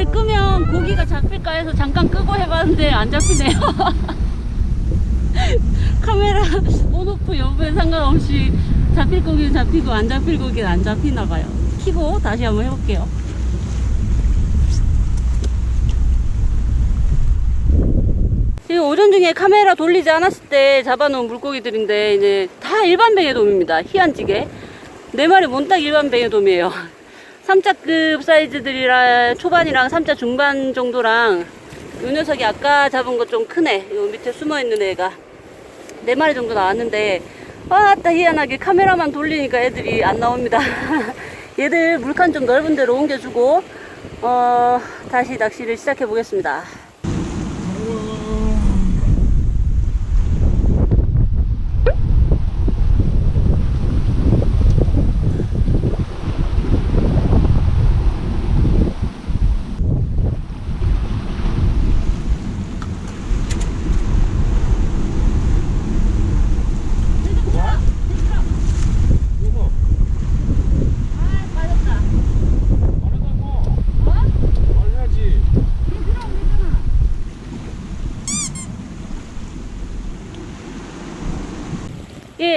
카메라를 끄면 고기가 잡힐까 해서 잠깐 끄고 해봤는데 안 잡히네요. 카메라 온오프 여부에 상관없이 잡힐 고기는 잡히고 안 잡힐 고기는 안 잡히나 봐요. 키고 다시 한번 해볼게요. 지금 오전 중에 카메라 돌리지 않았을 때 잡아놓은 물고기들인데 이제 다 일반 뱅에돔입니다. 희한지게 네 마리 몬딱 일반 뱅에돔이에요. 3자급 사이즈들이라 초반이랑 3자 중반 정도랑 이 녀석이 아까 잡은 것좀 크네. 요 밑에 숨어 있는 애가 네 마리 정도 나왔는데 아따 희한하게 카메라만 돌리니까 애들이 안 나옵니다. 얘들 물칸 좀 넓은 데로 옮겨주고 어 다시 낚시를 시작해 보겠습니다.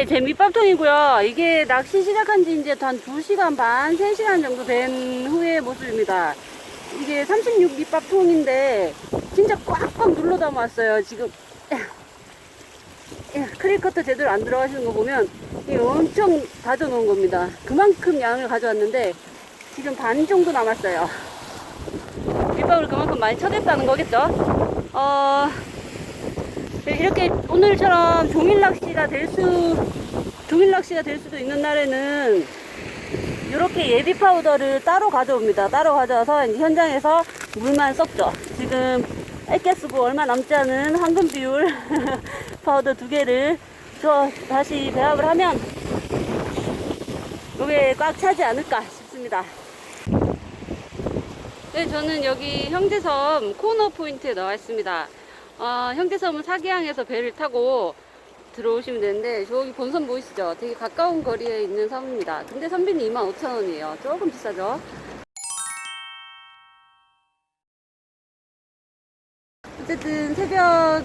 예, 제 밑밥통이고요. 이게 낚시 시작한 지 이제 한 2시간 반, 3시간 정도 된 후의 모습입니다. 이게 36 밑밥통인데 진짜 꽉꽉 눌러 담았어요. 지금 예, 크릴커트 제대로 안 들어가시는 거 보면 이게 엄청 다져 놓은 겁니다. 그만큼 양을 가져왔는데 지금 반 정도 남았어요. 밑밥을 그만큼 많이 쳐댔다는 거겠죠? 어, 네, 이렇게 오늘처럼 종일 낚시가 될 수, 종일 낚시가 될 수도 있는 날에는 이렇게 예비 파우더를 따로 가져옵니다. 따로 가져와서 현장에서 물만 섞죠. 지금 액게 쓰고 얼마 남지 않은 황금 비율 파우더 두 개를 저 다시 배합을 하면 이게 꽉 차지 않을까 싶습니다. 네, 저는 여기 형제섬 코너 포인트에 나와 있습니다. 어, 형제섬은 사기항에서 배를 타고 들어오시면 되는데 저기 본섬 보이시죠? 되게 가까운 거리에 있는 섬입니다. 근데 선비는 25,000원이에요. 조금 비싸죠? 어쨌든 새벽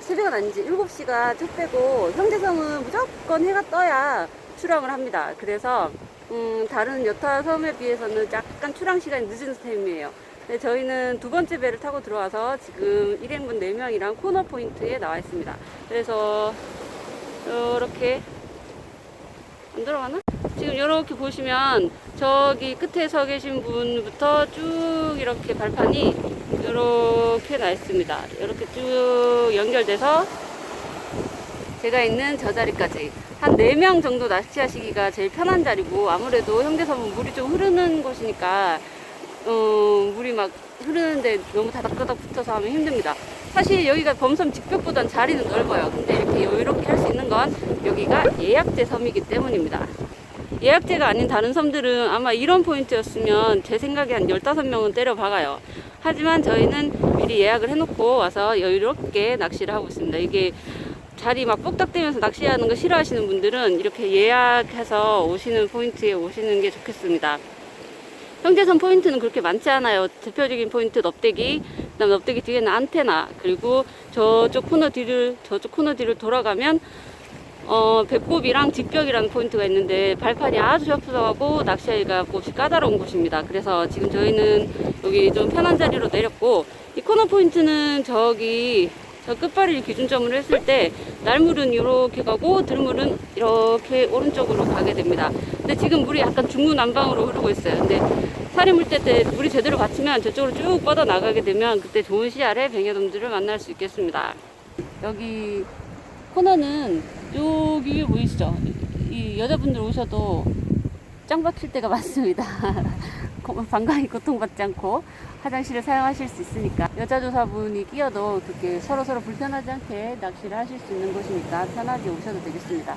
새벽은 아니지 7시가 첫 빼고 형제섬은 무조건 해가 떠야 출항을 합니다. 그래서 음, 다른 여타 섬에 비해서는 약간 출항 시간이 늦은 셈이에요. 네, 저희는 두 번째 배를 타고 들어와서 지금 일행분 4명이랑 코너 포인트에 나와 있습니다. 그래서 이렇게 안 들어가나? 지금 이렇게 보시면 저기 끝에 서 계신 분부터 쭉 이렇게 발판이 이렇게 나 있습니다. 이렇게 쭉 연결돼서 제가 있는 저 자리까지 한 4명 정도 낚시하시기가 제일 편한 자리고 아무래도 형제섬은 물이 좀 흐르는 곳이니까 어, 물이 막 흐르는데 너무 다닥다닥 붙어서 하면 힘듭니다. 사실 여기가 범섬 직벽보단 자리는 넓어요. 근데 이렇게 여유롭게 할 수 있는 건 여기가 예약제 섬이기 때문입니다. 예약제가 아닌 다른 섬들은 아마 이런 포인트였으면 제 생각에 한 15명은 때려 박아요. 하지만 저희는 미리 예약을 해놓고 와서 여유롭게 낚시를 하고 있습니다. 이게 자리 막 뽁닥대면서 낚시하는 거 싫어하시는 분들은 이렇게 예약해서 오시는 포인트에 오시는 게 좋겠습니다. 형제선 포인트는 그렇게 많지 않아요. 대표적인 포인트 넙대기, 그다음 넙대기 뒤에는 안테나, 그리고 저쪽 코너 뒤를 저쪽 코너 뒤를 돌아가면 어, 배꼽이랑 직벽이라는 포인트가 있는데 발판이 아주 협소하고 낚시하기가 몹시 까다로운 곳입니다. 그래서 지금 저희는 여기 좀 편한 자리로 내렸고 이 코너 포인트는 저기 저 끝발을 기준점으로 했을 때 날물은 이렇게 가고 들물은 이렇게 오른쪽으로 가게 됩니다. 근데 지금 물이 약간 중구난방으로 흐르고 있어요. 근데 사리 물때 때 물이 제대로 받치면 저쪽으로 쭉 뻗어 나가게 되면 그때 좋은 시야에 뱅에돔들을 만날 수 있겠습니다. 여기 코너는 여기 보이시죠? 이 여자분들 오셔도 짱 박힐 때가 많습니다. 방광이 고통받지 않고 화장실을 사용하실 수 있으니까 여자 조사분이 끼어도 그렇게 서로 서로 불편하지 않게 낚시를 하실 수 있는 곳이니까 편하게 오셔도 되겠습니다.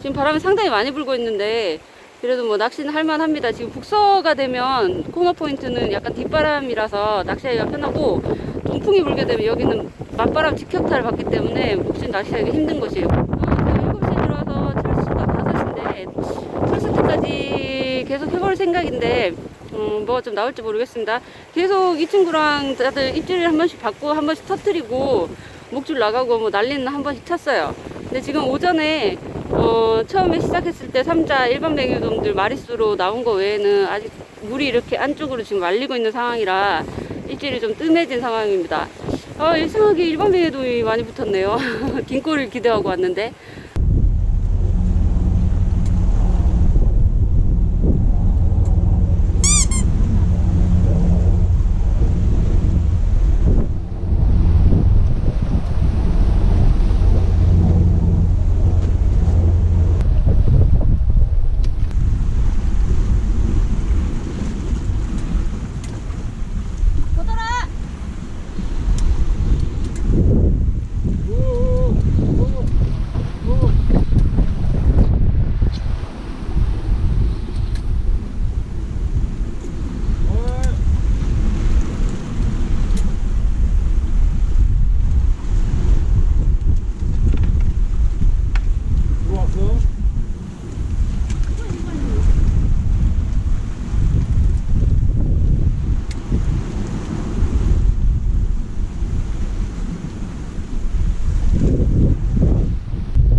지금 바람이 상당히 많이 불고 있는데 그래도 뭐 낚시는 할만합니다. 지금 북서가 되면 코너 포인트는 약간 뒷바람이라서 낚시하기가 편하고 동풍이 불게 되면 여기는 맞바람 직격타를 받기 때문에 몹시 낚시하기 힘든 곳이에요. 어, 제가 7시에 들어와서 철수가 5시인데 철수 때까지 계속 해볼 생각인데 음, 뭐가 좀 나올지 모르겠습니다. 계속 이 친구랑 다들 입질을 한 번씩 받고 한 번씩 터트리고 목줄 나가고 뭐 난리는 한 번씩 쳤어요. 근데 지금 오전에 어, 처음에 시작했을 때 3자 일반 뱅에돔들 마리수로 나온 거 외에는 아직 물이 이렇게 안쪽으로 지금 말리고 있는 상황이라 입질이 좀 뜸해진 상황입니다. 어, 이상하게 일반 뱅에돔이 많이 붙었네요. 긴 꼬리를 기대하고 왔는데. 들어왔어?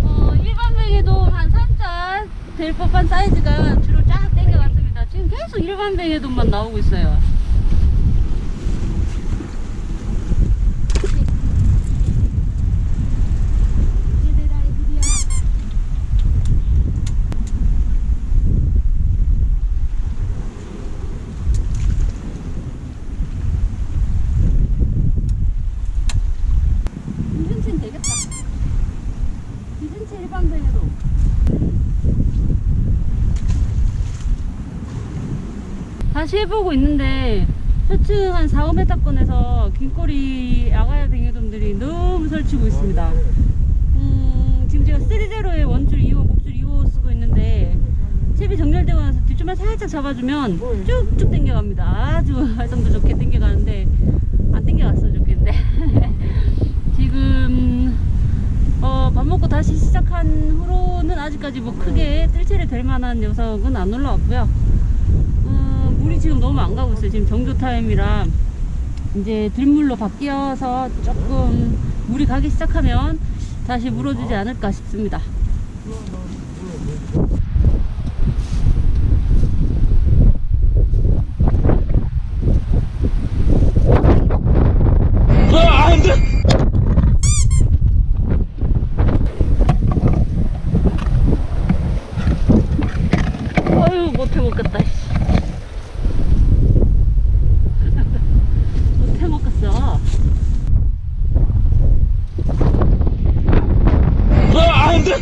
어, 일반 뱅에도 한 3자 될 법한 사이즈가 주로 쫙 땡겨갔습니다. 지금 일반 뱅에도만 나오고 있어요. 이근치 일반 뱅에도. 다시 해보고 있는데 표층 한 4, 5m권에서 긴꼬리 아가야 뱅에돔들이 너무 설치고 있습니다. 음, 지금 제가 3제로에 원줄 2호, 목줄 2호 쓰고 있는데 채비 정렬되고 나서 뒷줄만 살짝 잡아주면 쭉쭉 당겨갑니다. 아주 활성도 좋게 당겨가는데 안 당겨갔으면 좋겠는데 지금 어, 밥 먹고 다시 시작한 후로는 아직까지 뭐 크게 뜰채를 될 만한 녀석은 안 올라왔고요. 어, 물이 지금 너무 안 가고 있어요. 지금 정조 타임이라 이제 들물로 바뀌어서 조금 물이 가기 시작하면 다시 물어주지 않을까 싶습니다. 아, 안 돼! 어휴 못해 먹겠다. 씨. 못해 먹겠어. 아, 안 돼!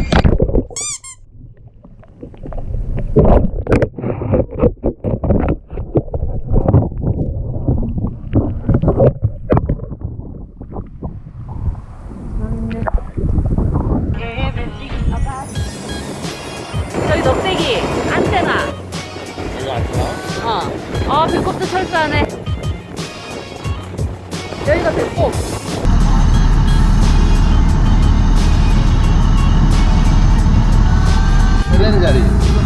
녹색이 안테나. 이거 안 되나? 어. 아 배꼽도 철저하네. 여기가 배꼽. 배내는 자리.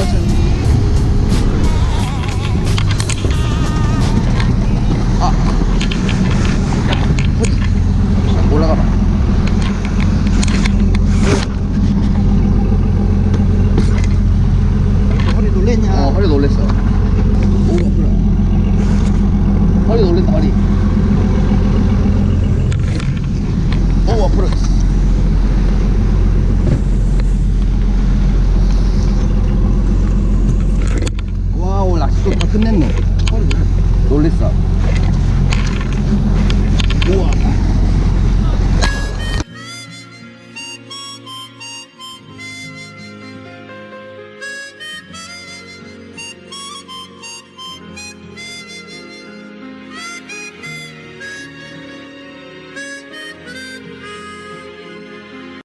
버전. 아. 놀랬냐? 어, 허리 놀랬어. 오, 그래. 허리 놀랬다, 허리.